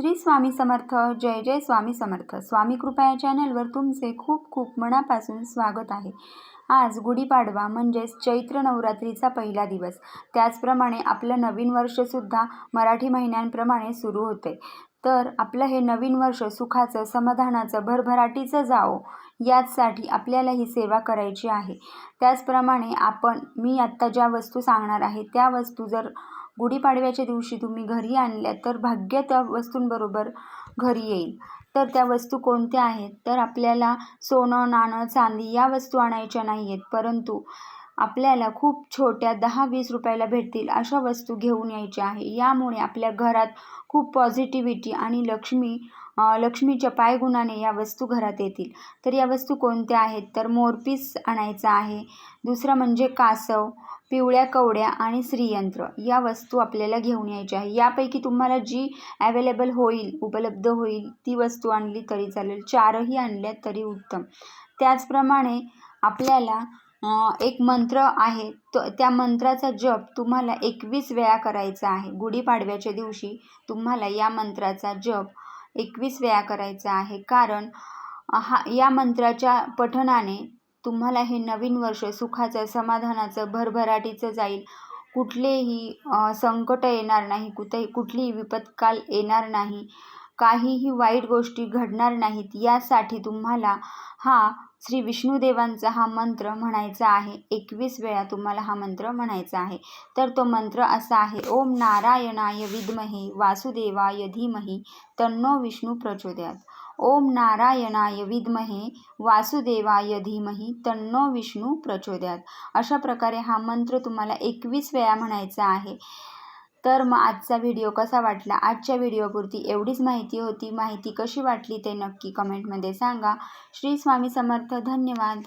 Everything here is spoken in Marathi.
श्री स्वामी समर्थ जय जय स्वामी समर्थ. स्वामी कृपा या चॅनलवर तुमचे खूप खूप मनापासून स्वागत आहे. आज गुढीपाडवा म्हणजेच चैत्र नवरात्रीचा पहिला दिवस. त्याचप्रमाणे आपलं नवीन वर्षसुद्धा मराठी महिन्यांप्रमाणे सुरू होते. तर आपलं हे नवीन वर्ष सुखाचं समाधानाचं भरभराटीचं जावो याचसाठी आपल्याला ही सेवा करायची आहे. त्याचप्रमाणे आपण मी आत्ता ज्या वस्तू सांगणार आहे त्या वस्तू जर गुढीपाडव्याच्या दिवशी तुम्ही घरी आणल्या तर भाग्य त्या वस्तूंबरोबर घरी येईल. तर त्या वस्तू कोणत्या आहेत? तर आपल्याला सोनं नाणं चांदी या वस्तू आणायच्या नाही आहेत परंतु आपल्याला खूप छोट्या दहा वीस रुपयाला भेटतील अशा वस्तू घेऊन यायच्या आहे. यामुळे आपल्या घरात खूप पॉझिटिव्हिटी आणि लक्ष्मी लक्ष्मीच्या पायगुणाने या वस्तू घरात येतील. तर या वस्तू कोणत्या आहेत? तर मोरपीस आणायचा आहे. दुसरं म्हणजे कासव पिवळ्या कवड्या आणि श्रीयंत्र. या वस्तू आपल्याला घेऊन यायच्या आहे. यापैकी तुम्हाला जी ॲवेलेबल होईल उपलब्ध होईल ती वस्तू आणली तरी चालेल. चारही आणल्या तरी उत्तम. त्याचप्रमाणे आपल्याला एक मंत्र आहे. तो त्या मंत्राचा जप तुम्हाला एकवीस वेळा करायचा आहे. गुढीपाडव्याच्या दिवशी तुम्हाला या मंत्राचा जप एकवीस वेळा करायचा आहे. कारण हा या मंत्राच्या पठणाने तुम्हाला हे नवीन वर्ष सुखाचं समाधानाचं भरभराटीचं जाईल. कुठलेही संकट येणार नाही. कुठेही कुठलीही विपत्काल येणार नाही. काहीही वाईट गोष्टी घडणार नाहीत यासाठी तुम्हाला हा श्री विष्णुदेवांचा हा मंत्र म्हणायचा आहे. एकवीस वेळा तुम्हाला हा मंत्र म्हणायचा आहे. तर तो मंत्र असा आहे ओम नारायणाय विद्महे वासुदेवाय धीमही तन्नो विष्णू प्रचोदयात. ओम नारायणाय विद्महे वासुदेवाय धीमही तन्नो विष्णू प्रचोदयात. अशा प्रकारे हा मंत्र तुम्हाला एकवीस वेळा म्हणायचा आहे. तर मग आजचा व्हिडिओ कसा वाटला? आजच्या व्हिडिओपुरती एवढीच माहिती होती. माहिती कशी वाटली ते नक्की कमेंटमध्ये सांगा. श्री स्वामी समर्थ धन्यवाद.